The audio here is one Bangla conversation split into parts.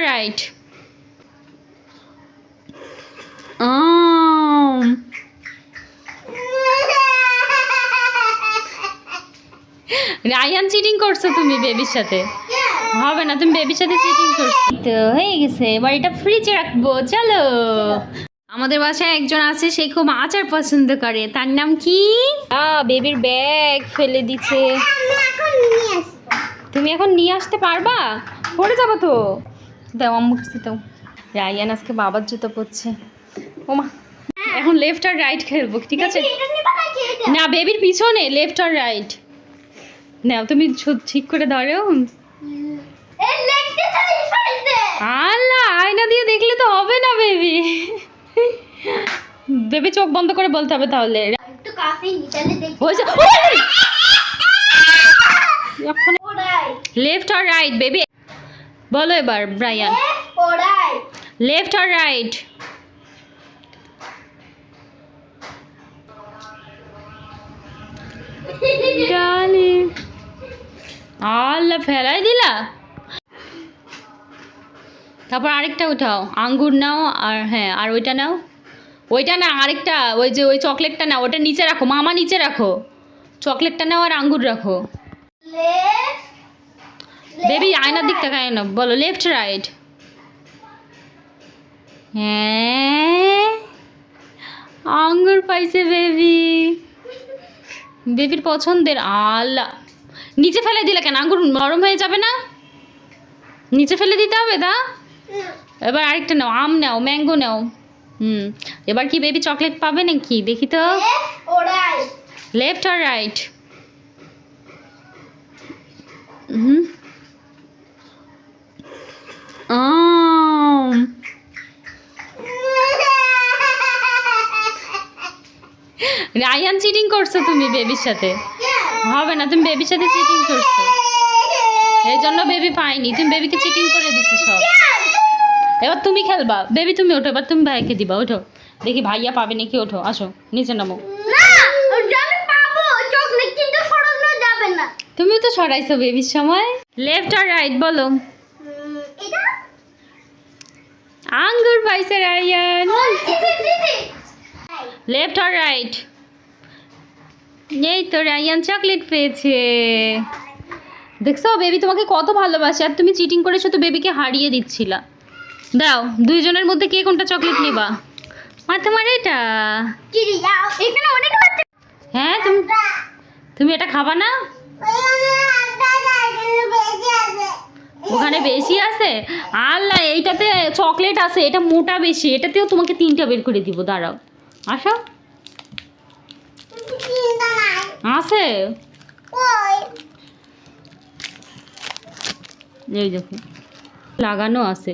right? Um, রায়ান চিটিং করছ তুমি বেবির সাথে? হবে না তুমি বেবির সাথে চিটিং করছ। তো হয়ে গেছে এবার এটা ফ্রিজে রাখব চলো। আমাদের বাসায় একজন আছে সে খুব আচার পছন্দ করে। তার নাম কি? বেবির ব্যাগ ফেলে দিছে। তুমি এখন নিয়ে আসতে পারবা? পড়ে যাব তো। দাও আম্মু কাছে দাও। রায়ান আজকে বাবার জুতো পরছে। ওমা এখন লেফট আর রাইট খেলব ঠিক আছে? না বেবির পিছনে লেফট আর রাইট নাও তুমি ঠিক করে ধরো। আল্লাহ আয়না দিয়ে দেখলে তো হবে না বেবি। বেবি চোখ বন্ধ করে বলতে হবে তাহলে। লেফট আর রাইট বেবি। বলো এবার ব্রায়ান। লেফট আর রাইট আল্লাহ ফেলাই দিলা? তারপর আরেকটা উঠাও। আঙ্গুর নাও আর হ্যাঁ আর ওইটা নাও। ওইটা না আরেকটা ওই যে ওই চকলেটটা নাও। ওটা নিচে রাখো। মামা নিচে রাখো। চকলেটটা নাও আর আঙ্গুর রাখো। বেবি আয়নার দিক তাকায় না। বলো লেফট রাইট হ্যাঁ। আঙ্গুর পাইছে বেবি বেবির পছন্দের আল্লাহ নিচে ফেলে দিলে কেন? আঙ্গুর নরম হয়ে যাবে না? নিচে ফেলে দিতে হবে দা? এবার আরেকটা নাও আম নাও ম্যাঙ্গো নাও। হুম। এবার কি বেবি চকলেট পাবে নাকি? দেখি তো। লেফট আর রাইট হুম। আম রায়ান চিটিং করছ তুমি বেবির সাথে? হবে না তুমি বেবির সাথে চিটিং করছ। এই জন্য বেবি পাইনি তুমি বেবিকে চিটিং করে দিছো সব। এবার তুমি খেলবা বেবি তুমি ওঠো এবার তুমি ভাইকে দিবা ওঠো। দেখি ভাইয়া পাবে নাকি ওঠো আসো নিচে নামো। তুমি তো সরাইছো বেবির সময়। লেফট আর রাইট বলো এটা পাইছে রায়ান লেফট আর রাইট এই তো রায়ান চকলেট পেয়েছে। দেখছ বেবি তোমাকে কত ভালোবাসে, আর তুমি চিটিং করে শুধু বেবিকে হারিয়ে দিচ্ছিলা। দাও, দুইজনের মধ্যে কে কোনটা চকলেট নিবা? মা তোমার এটা? হ্যাঁ তুমি তুমি এটা খাবা না? ওখানে বেশি আছে? আল্লাহ এইটাতে চকলেট আছে এটা মোটা বেশি এটাতেও তোমাকে তিনটা বের করে দিব দাঁড়াও। আসো আছে? এই দেখো লাগানো আছে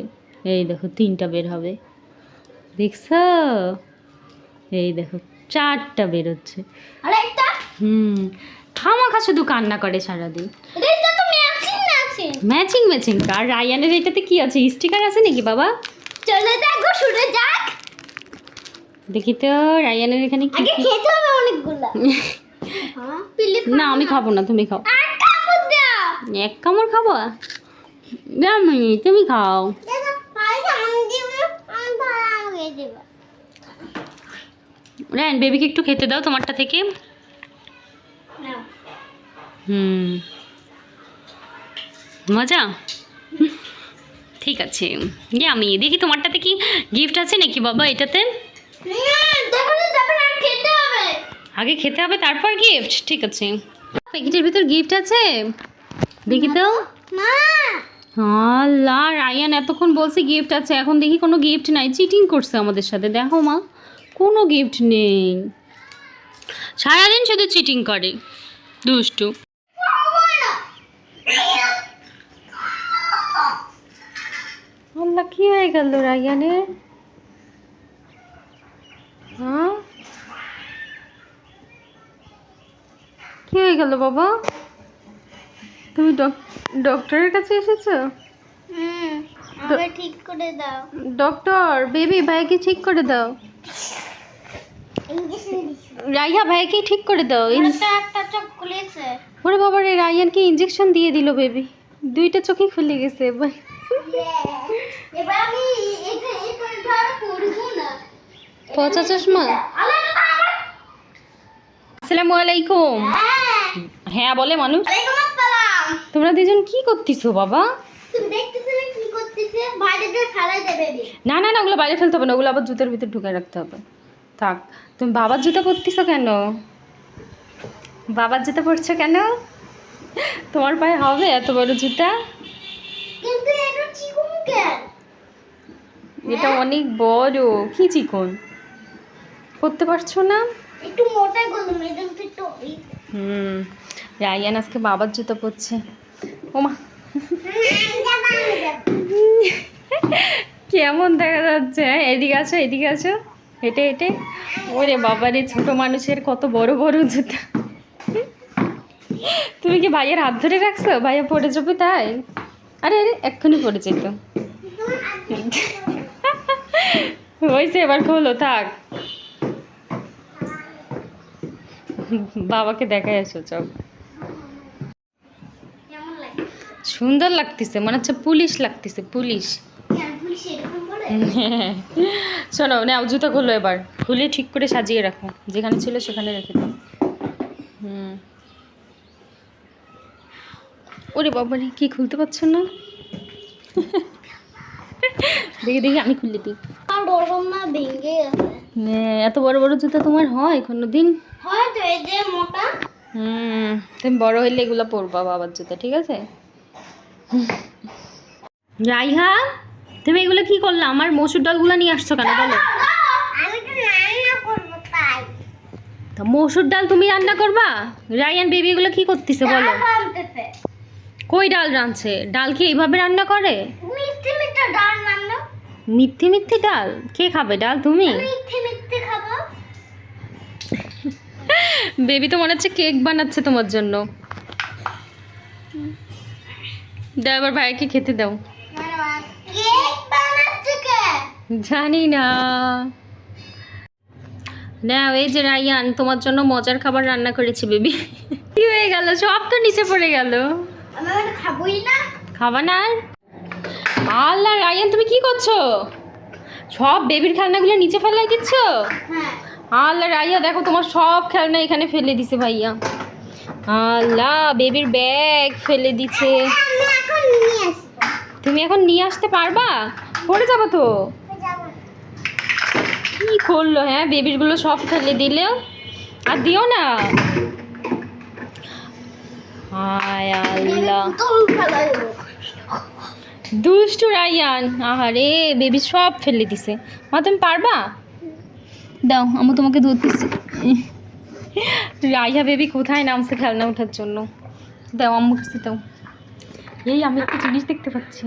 এই দেখো তিনটা বের হবে। দেখছ? এই দেখো চারটা বেরোচ্ছে। হুম খামাখা শুধু কান্না করে সারাদিন। ম্যাচিং ম্যাচিং আর রায়ানের এটাতে কি আছে? স্টিকার আছে নাকি বাবা? চলে দেখো শুনে যাক। দেখি তো রায়ানের এখানে কি আগে খেতে হবে অনেকগুলা। হ্যাঁ না আমি খাব না তুমি খাও। এক কামড় খাব? আমি তুমি খাও। রায়ান বেবিকে একটু খেতে দাও তোমারটা থেকে। নাও। হুম। মজা? ঠিক আছে। যে আমি দেখি তোমারটাতে কি গিফট আছে নাকি বাবা এটাতে? আগে খেতে হবে, তারপর গিফট ঠিক আছে। প্যাকেটের ভিতর গিফট আছে? দেখি তো। রায়ান এতক্ষণ বলছে গিফট আছে, এখন দেখি কোনো গিফট নাই। চিটিং করছে আমাদের সাথে, দেখো মা, কোনো গিফট নেই। সারাদিন শুধু চিটিং করে। দুষ্টু। আল্লাহ কি হয়ে গেল রায়ানের। হ্যাঁ? কি হয়ে গেল বাবা? তুমি ডক্টরের কাছে এসেছ? ঠিক করে দাও। ডক্টর বেবি ভাইকে ঠিক করে দাও। রাইয়া ভাইকে ঠিক করে দাও। চোখ ওরে বাবা রে রায়ানকে ইঞ্জেকশন দিয়ে দিল বেবি। দুইটা চোখই খুলে গেছে। পচা চশমা? আসসালামু আলাইকুম। হ্যাঁ।, হ্যাঁ বলে মানুষ। তোমরা দুজন কি করতেছো বাবা? না না। না ওগুলো বাইরে ফেলতে হবে না ওগুলো আবার জুতোর ভিতর ঢুকে রাখতে হবে। থাক তুমি বাবার জুতো পরতেছো কেন? বাবার জুতো পরছো কেন? তোমার পায়ে হবে এত বড় জুতা? এটা এটা অনেক বড়। কি চিকন? পরতে পারছ না? একটু মোটা মেয়েদের তো একটু হুম। রায়ান আজকে বাবার জুতো পরছে। ওমা কেমন দেখা যাচ্ছে হ্যাঁ? এদিকে আছো এদিকে আছো হেঁটে হেঁটে। ওরে বাবারে ছোট মানুষের কত বড় বড় জুতা। তুমি কি ভাইয়ের হাত ধরে রাখছো? ভাইয়া পড়ে যাবে তাই? আরে আরে, এক্ষুনি পড়ে যেত হয়েছে, এবার খোলো, থাক। বাবাকে দেখাই আসো, চল। সুন্দর লাগতেছে, মনে হচ্ছে পুলিশ লাগতেছে, পুলিশ। শোনো, নাও, জুতো খুলো এবার। খুলে ঠিক করে সাজিয়ে রাখো, যেখানে ছিল সেখানে রেখে দাও। হুম। ওরে বাবা রে কি খুলতে পারছ না? দেখি দেখি আমি খুলে দিই এত বড় বড় জুতো তোমার হয় কোনো দিন হয়তো এই যে মোটা। হুম তুমি বড় হইলে এগুলো পরবা বাবার জুতো ঠিক আছে? রাইহা তুমি এগুলো কি করলা? আমার মসুর ডালগুলো নিয়ে আসছো কেন বলো? মসুর ডাল তুমি রান্না করবা? রায়ান বেবি এগুলো কি করতেছে বলো? কই ডাল রাঁধছে? ডাল কি এইভাবে রান্না করে? মিথ্যে মিথ্যে ডাল রান্না। মিথ্যে মিথ্যে ডাল? কে খাবে ডাল? তুমি? মিথ্যে মিথ্যে খাব। বেবি তো মনে হচ্ছে কেক বানাচ্ছে তোমার জন্য। দাও এবার ভাইকে খেতে দাও। জানি না। না এই যে রায়ান তোমার জন্য মজার খাবার রান্না করেছি বেবি। কি হয়ে গেল? সব তো নিচে পড়ে গেল। খাবোই না। খাবা না আর? আল্লাহ রায়ান তুমি কি করছ? সব বেবির খেলনাগুলো নিচে ফেলাই দিচ্ছ? হ্যাঁ। আল্লাহ রাইয়া দেখো তোমার সব খেলনা এখানে ফেলে দিছে ভাইয়া। আল্লাহ বেবির ব্যাগ ফেলে দিছে। তুমি এখন নিয়ে আসতে পারবা? পড়ে যাব তো? কি করল হ্যাঁ? বেবিরগুলো সব ফেলে দিলেও আর দিও না। হায় আল্লাহ। দুষ্টু রাইয়ান আহারে বেবি সব ফেলে দিছে। মা তুমি পারবা? দাও আমি তোমাকে দুধ দিচ্ছি। রাইয়া বেবি কোথায় নামছে খেলনা ওঠার জন্য? দাও আম্মু কাছে দাও। এই আমি একটা জিনিস দেখতে পাচ্ছি।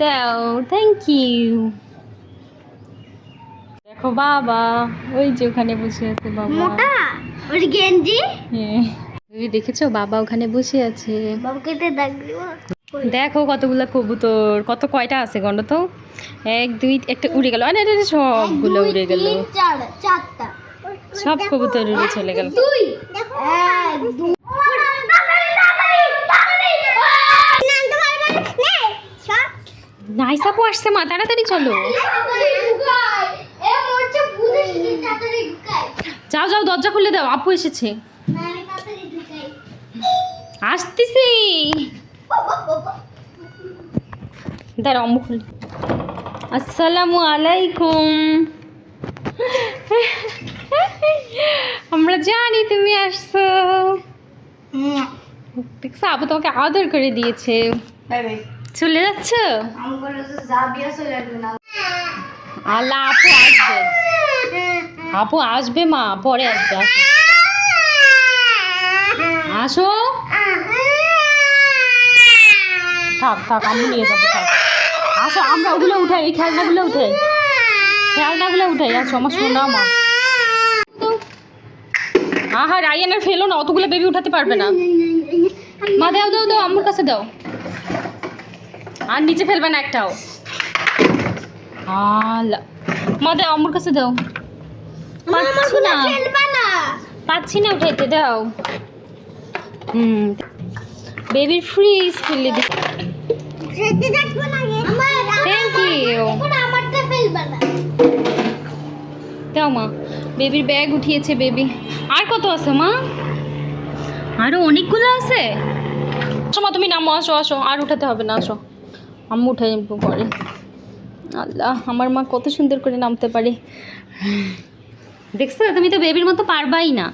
দাও থ্যাংক ইউ দেখো বাবা ওই যে ওখানে বসে আছে বাবা। মোটা? ওর গেঞ্জি? হ্যাঁ। দেখেছ? বাবা ওখানে বসে আছে। দেখো কতগুলো কবুতর কত কয়টা আছে গন্ড তো? এক দুই একটা উড়ে গেল। আরে আরে সবগুলো উড়ে গেল। সব কবুতর উড়ে চলে গেল। নাইসাপু আসছে মা তাড়াতাড়ি চলো। যাও যাও দরজা খুলে দাও। আপু এসেছে। আসতেছি। দাঁড়া অম্মু খুলে। আসসালামু আলাইকুম। আমরা জানি তুমি আসছো। দেখছ আপু তোমাকে আদর করে দিয়েছে। চলে যাচ্ছ? আল্লাহ আপু আসবে। আপু আসবে মা পরে আসবে। আসো। থাক থাক আমি নিয়ে যাব থাক। আসো আমরা ওগুলো উঠাই এই খেলনাগুলো উঠাই। খেলনাগুলো উঠাই আসো আমার সোনা মা। আহা রায়ানের ফেলো না অতগুলো বেবি উঠাতে পারবে না। মা দাও দাও দাও আম্মুর কাছে দাও। আর নিচে ফেলবে না একটাও। মা দাও আম্মুর কাছে দাও। পাচ্ছি না। পাচ্ছি না উঠাইতে দাও। হুম। বেবির ফ্রিজ ফেলে দি থ্যাংক ইউ দাও মা। বেবির ব্যাগ উঠিয়েছে বেবি আর কত আছে মা? আরও অনেকগুলো আছে। আসো মা তুমি নামো আসো আসো। আর উঠাতে হবে না আসো। আম্মু উঠে নেব পরে। আল্লাহ আমার মা কত সুন্দর করে নামতে পারে। দেখছ তুমি তো বেবির মতো পারবাই না।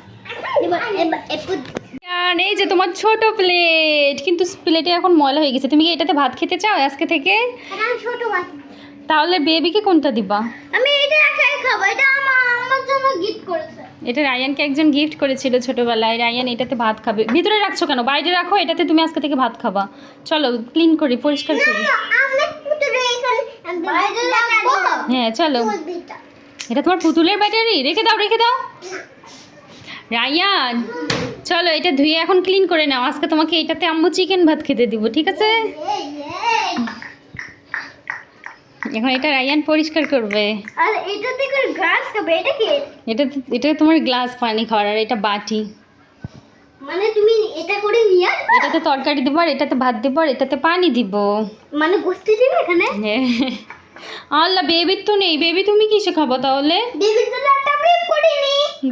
এই যে তোমার ছোট প্লেট কিন্তু প্লেটে এখন ময়লা হয়ে গেছে। তুমি কি এটাতে ভাত খেতে চাও আজকে থেকে? ছোট তাহলে বেবিকে কোনটা দিবা? আমি এটা একাই খাব এটা আমার জন্য গিফট করেছে এটা রায়ানকে একজন গিফট করেছিল ছোটবেলায়। রায়ান এটাতে ভাত খাবে। ভিতরে রাখছো কেন? বাইরে রাখো এটাতে তুমি আজকে থেকে ভাত খাবা। চলো ক্লিন করি পরিষ্কার করি। হ্যাঁ চলো। এটা তোমার পুতুলের ব্যাটারি রেখে দাও রেখে দাও। রায়ান চলো এটা ধুয়ে এখন ক্লিন করে নাও। আজকে তোমাকে এটাতে আম্মু চিকেন ভাত খেতে দিব ঠিক আছে? এখন এটা রায়ান পরিষ্কার করবে। আর খাবে এটা কি? এটা এটা তোমার গ্লাস পানি খাওয়ার আর এটা বাটি। মানে তুমি এটা করে নিয়ে আসবে এটাতে তরকারি দিব আর এটাতে ভাত দিব আর এটাতে পানি দিব। মানে গোস্তি দিবে এখানে? হ্যাঁ। আল্লাহ বেবির তো নেই। বেবি তুমি কিসে খাব তাহলে?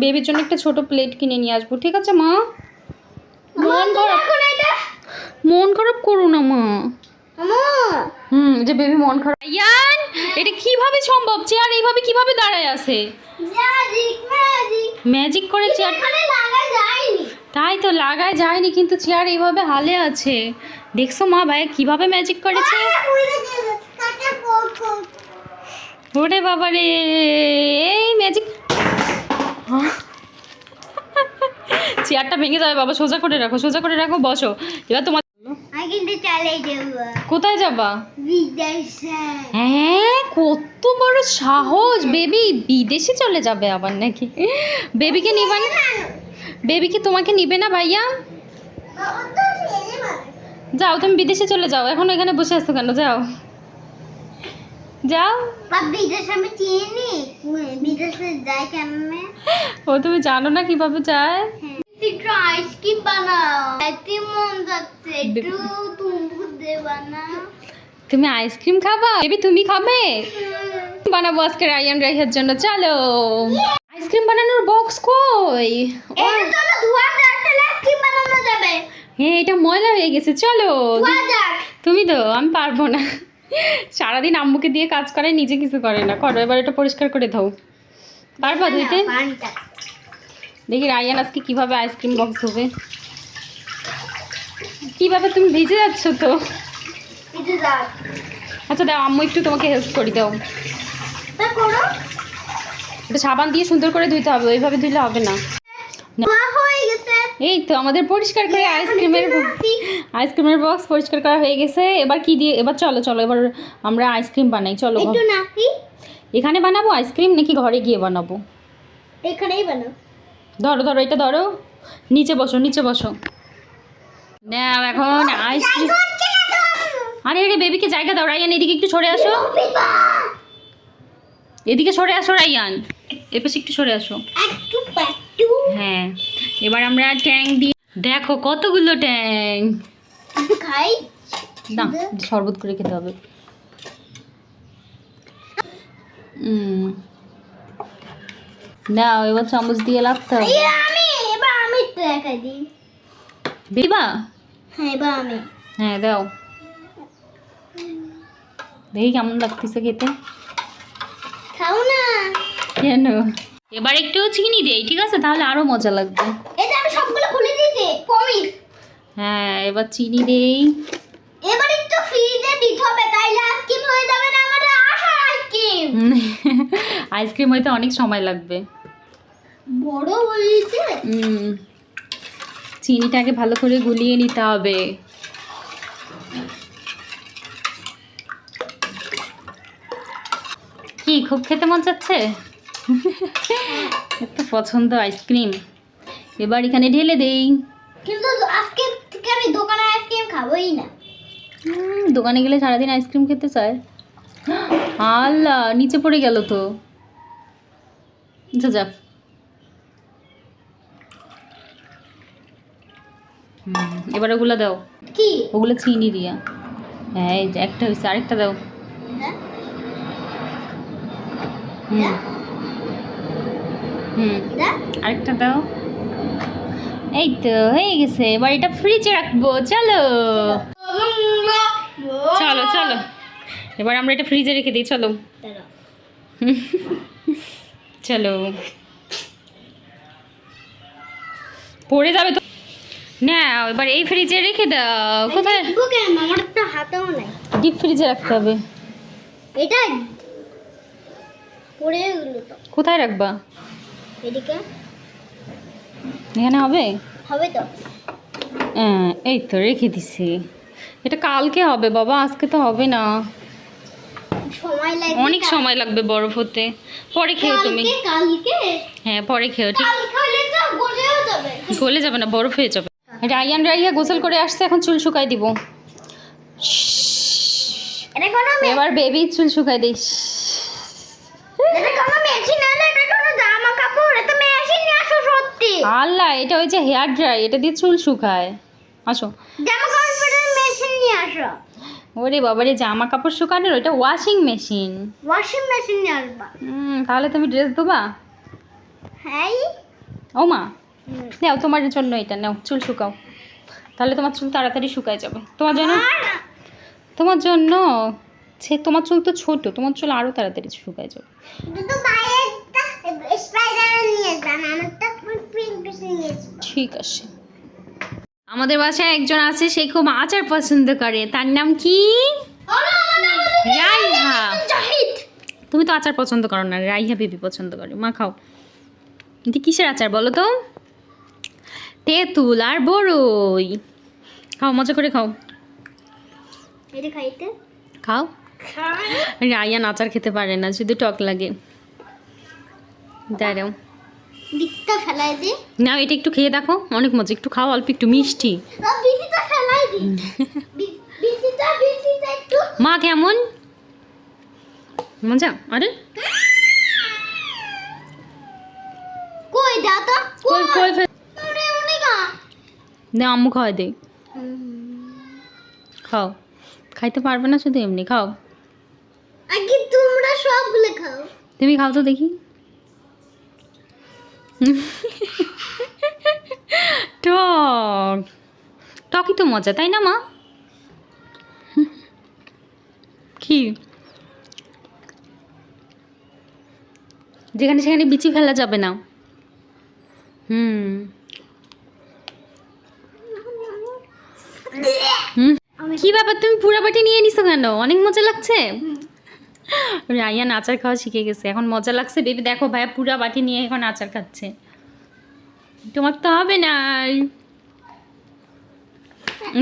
বেবির জন্য একটা ছোট প্লেট কিনে নিয়ে আসব ঠিক আছে মা? মন খারাপ মন খারাপ করো না মা। হুম যে বেবি মন খারাপ ইয়ান এটা কীভাবে সম্ভব? চেয়ার এইভাবে কীভাবে দাঁড়ায় আছে? ম্যাজিক করে চেয়ার তাই তো লাগায় যায়নি কিন্তু চেয়ার এইভাবে হালে আছে। দেখছ মা ভাই কীভাবে ম্যাজিক করেছে? ওরে বাবা রে এই ম্যাজিক চেয়ারটা ভেঙে যাবে বাবা সোজা করে রাখো সোজা করে রাখো বসো। এবার তোমার কোথায় যাবা? হ্যাঁ কত বড় সাহস। বেবি বিদেশে চলে যাবে আবার নাকি? বেবিকে নিবা না? বেবিকে তোমাকে নিবে না ভাইয়া? যাও তুমি বিদেশে চলে যাও। এখন এখানে বসে আছো কেন? যাও। যাও। বিদেশে আমি চিনি। বিদেশে যাই কেমনে? ও তুমি জানো না কীভাবে যায়? একটু আইসক্রিম বানাও। এতে মন যাচ্ছে। একটু তুমি দেবা না তুমি আইসক্রিম খাবা? বেবি তুমি খাবে? বানাবো আজকে রায়ান রাইহার জন্য। চলো। আইসক্রিম বানানোর বক্স কই? হ্যাঁ এটা ময়লা হয়ে গেছে। চলো। তুমি তো আমি পারব না। সারাদিন আম্মুকে দিয়ে কাজ করে নিজে কিছু করে না। করো এবার এটা পরিষ্কার করে দাও পারবা ধুইতে? দেখি রায়ান আজকে কীভাবে আইসক্রিম বক্স ধোবে। কীভাবে তুমি ভিজে যাচ্ছ তো? আচ্ছা দাও আম্মু একটু তোমাকে হেল্প করে দাও। এটা সাবান দিয়ে সুন্দর করে ধুইতে হবে ওইভাবে ধুইলে হবে না। এই তো আমাদের পরিষ্কার করে আইসক্রিমের আইসক্রিমের বক্স পরিষ্কার করা হয়ে গেছে। এবার কি দিয়ে এবার চলো চলো এবার আমরা আইসক্রিম বানাই। চলো এখানে বানাবো আইসক্রিম নাকি ঘরে গিয়ে বানাবো? এখানেই বানাও। ধরো ধরো এটা ধরো। নিচে বসো নিচে বসো। নাও এখন আইসক্রিম আরে আরে বেবিকে জায়গা দাও রায়ান এদিকে একটু সরে আসো। এদিকে সরে আসো রায়ান। এ পাশে একটু সরে আসো। হ্যাঁ। এবার আমরা ট্যাং দিয়ে দেখো কতগুলো ট্যাং। খাই। না শরবত করে খেতে হবে। দাও এবার চামচ দিয়ে লাগতে হবে। আমি এবার আমি একাই দিই। দিবা? হ্যাঁ এবার আমি। হ্যাঁ দাও। দেখি কেমন লাগতেছে খেতে। খাও না। কেন? এবার একটু চিনি দেই ঠিক আছে? তাহলে আরও মজা লাগবে। এটা আমি সবগুলো খুলে দিয়েছি প্রমিস হ্যাঁ এবার চিনি দেই। এবার একটু ফ্রিজে দিতে হবে তাইলে আইসক্রিম হয়ে যাবে না আমাদের আশা আইসক্রিম। আইসক্রিম হইতে অনেক সময় লাগবে। বড় হয়েছে উম, চিনিটাকে ভালো করে গুলিয়ে নিতে হবে। কি খুব খেতে মন চাচ্ছে? এত পছন্দ আইসক্রিম। এবার এখানে ঢেলে দেই। কিন্তু আজকে থেকে আমি দোকানে আইসক্রিম খাবোই না। দোকানে গেলে সারাদিন আইসক্রিম খেতে চায়। আল্লাহ নিচে পড়ে গেল তো। যা যাক হুম, এবার ওগুলো দাও। কি? ওগুলো চিনি দিয়া। হ্যাঁ এই যে একটা হয়েছে আরেকটা দাও। হুম। হুম। আরেকটা দাও। এই তো হয়ে গেছে। এবার এটা ফ্রিজে রাখব চলো। চলো চলো। এবার আমরা এটা ফ্রিজে রেখে দিই চলো। চলো। পড়ে যাবে তো। না এবার এই ফ্রিজে রেখে দাও। কোথায়? আমার তো হাতেও নাই। ডিপ ফ্রিজে রাখতে হবে। এটা পড়ে গেলো কোথায় রাখবা? এদিকে? এখানে হবে? হবে তো। হ্যাঁ এই তো রেখে দিছি। এটা কালকে হবে বাবা আজকে তো হবে না। সময় লাগবে অনেক সময় লাগবে বরফ হতে। পরে খেও তুমি। কালকে? হ্যাঁ পরে খেও ঠিক গলে যাবে না বরফ হয়ে যাবে। রায়ান রাইয়া গোসল করে আসছে এখন চুল শুকাই দিব। এবার বেবি চুল শুকাই দিস। এটা আল্লাহ এটা হচ্ছে হেয়ার ড্রাই এটা দিয়ে চুল শুকায়। আসো। ওরে বাবারে জামা কাপড় শুকানোর ওটা ওয়াশিং মেশিন ওয়াশিং মেশিন নিয়ে আসবা। তাহলে তুমি ড্রেস দেবা হ্যাঁ। ও মা নাও তোমার জন্য এটা নাও চুল শুকাও। তাহলে তোমার চুল তাড়াতাড়ি শুকায় যাবে। তোমার জন্য? তোমার জন্য সে তোমার চুল তো ছোট তোমার চুল আরও তাড়াতাড়ি শুকায় যাবে। ঠিক আছে। আমাদের বাসায় একজন আছে সে খুব আচার পছন্দ করে। তার নাম কি? রাইহা। তুমি তো আচার পছন্দ করো না রাইহা বেবি পছন্দ করে। মা খাও। কিন্তু কিসের আচার বলো তো? তেঁতুল আর বড়ই খাও মজা করে খাও। খাও। রায়ান আচার খেতে পারে না শুধু টক লাগে। দাঁড়াও। বিচিটা ফেলাই দে। না এটা একটু খেয়ে দেখো অনেক মজা একটু খাও অল্প একটু মিষ্টি। না মা কেমন? মজা? আরে। কই দাও তো কই? কই ফেল- ওরে অনেক। দে আম্মু খাওয়াই দে। খাও। খাইতে পারবে না শুধু এমনি খাও। আগে তোমরা সবগুলো খাও। তুমি খাও তো দেখি। টক। টকই তো মজা তাই না মা? কি? যেখানে সেখানে বিচি ফেলা যাবে না। হুম। হুম। কি ব্যাপার তুমি পুরা বাটি নিয়ে নিছো কেন? অনেক মজা লাগছে? রায়ান আচার খাওয়া শিখে গেছে। এখন মজা লাগছে। বেবি দেখো ভাইয়া পুরা বাটি নিয়ে এখন আচার খাচ্ছে। তোমার তো হবে না।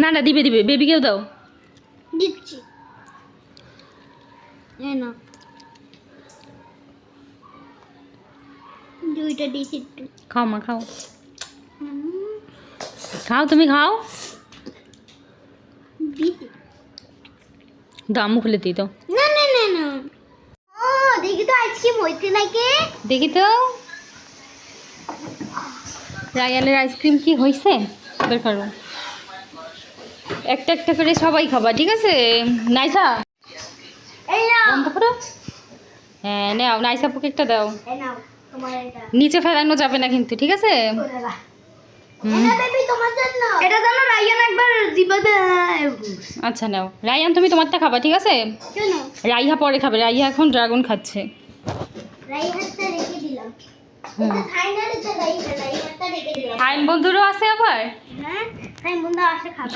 না না দিবে দিবে। বেবিকেও দাও। দিচ্ছি। না দুইটা দিছি একটু। খাও মা খাও। খাও তুমি খাও। দিছি। দাম খুলে দিই তো না না। না না ও দেখি তো আইসক্রিম হইতে নাকি। দেখি তো। রায়ানের আইসক্রিম কি হয়েছে বের করো। একটা একটা করে সবাই খাবা ঠিক আছে? নাইসা? এই নাও। বন্ধ করো। হ্যাঁ নাও নাইসা পুকে একটা দাও। এই নাও তোমার এটা। নিচে ফেলানো যাবে না কিন্তু ঠিক আছে? এটা জানো একবার দিবাতে আচ্ছা নাও। রায়ান তুমি তোমারটা খাবা ঠিক আছে? রাইহা পরে খাবে। রাইহা এখন ড্রাগন খাচ্ছে। আইন বন্ধুরও আছে আবার? হ্যাঁ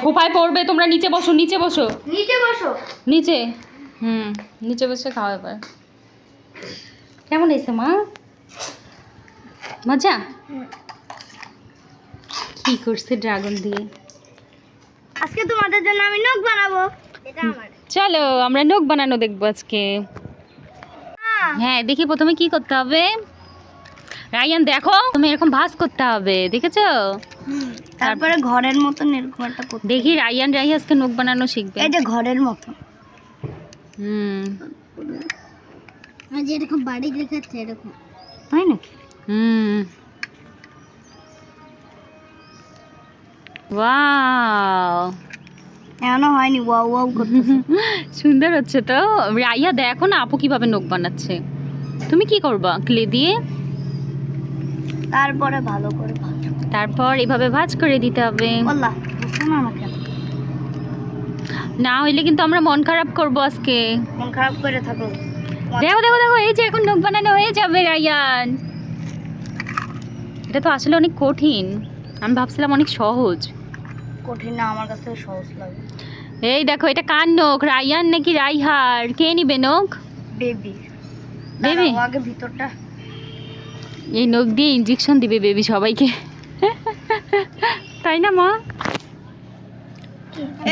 সোফায় পড়বে তোমরা নিচে বসো নিচে বসো। নিচে বসো। নিচে? হুম নিচে বসে খাও এবার। কেমন হয়েছে মা? মজা? কি করছে ড্রাগন দিয়ে? আজকে তোমাদের জন্য আমি নখ বানাবো। এটা আমার। চলো আমরা নখ বানানো দেখব আজকে। হ্যাঁ। দেখি প্রথমে কি করতে হবে। রায়ান দেখো তুমি এরকম ভাস করতে হবে দেখেছ? তারপরে ঘরের মতন এরকম একটা করতে দেখি রায়ান রাই আজকে নখ বানানো শিখবে। এই যে ঘরের মতো হুম। আর যে এরকম বাড়ি দেখাচ্ছে এরকম। তাই নাকি? হুম। ওয়াও এখনও হয়নি ওয়াও ওয়াও করতেছে। সুন্দর হচ্ছে তো। রাইয়া দেখো না আপু কীভাবে নখ বানাচ্ছে। তুমি কি করবা ক্লে দিয়ে? তারপরে ভালো করে তারপর এভাবে ভাজ করে দিতে হবে। না হইলে কিন্তু আমরা মন খারাপ করব আজকে। মন খারাপ করে থাকো। দেখো দেখো দেখো এই যে এখন নখ বানানো হয়ে যাবে রায়ান এটা তো আসলে অনেক কঠিন। আমি ভাবছিলাম অনেক সহজ। কঠিন না আমার কাছে সহজ লাগে। এই দেখো এটা কার নখ? রায়ান নাকি রাইহার? কে নিবে নখ? বেবি। Baby? আগে ভিতরটা। এই নখ দিয়ে ইঞ্জেকশন দিবে বেবি সবাইকে। তাই না মা?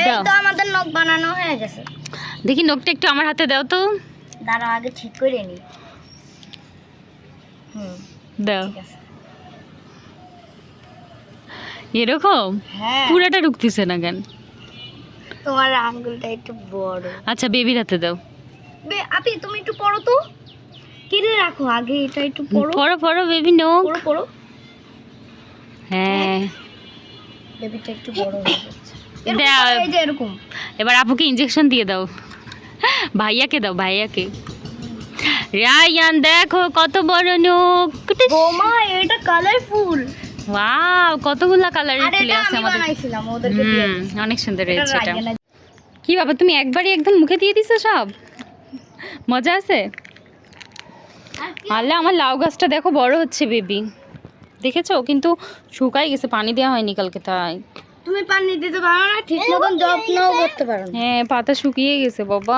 এই তো আমাদের নখ বানানো হয়ে গেছে। দেখি নখটা একটু আমার হাতে দাও তো। দাঁড়াও আগে ঠিক করে নি। হুম দাও। ঠিক আছে। এরকম? হ্যাঁ। পুরাটা ঢুকতেছে না কেন? তোমার আঙ্গুলটা একটু বড়। আচ্ছা বেবির হাতে দাও। আপি তুমি একটু পড়ো তো। কেটে রাখো আগে এটা একটু পড়ো পড়ো পড়ো বেবি নখ পড়ো পড়ো হ্যাঁ। বেবিটা একটু বড় হয়ে যাচ্ছে। এরকম এই যে এরকম। এবার আপুকে ইঞ্জেকশন দিয়ে দাও। ভাইয়াকে দাও ভাইয়াকে। রায়ান দেখো কত বড় নখ বোমা এটা কালারফুল ওয়াও কতগুলা কালারের আছে আমাদের হুম অনেক সুন্দর হয়েছে এটা। কি বাবা তুমি একবারই একদম মুখে দিয়ে দিছো সব? মজা আছে? আল্লাহ আমার লাউ গাছটা দেখো বড় হচ্ছে বেবি দেখেছ? কিন্তু শুকাই গেছে পানি দেওয়া হয়নি কালকে তাই। তুমি পানি দিতে পারো না ঠিক মতন যত্নও করতে পারো না। হ্যাঁ পাতা শুকিয়ে গেছে বাবা।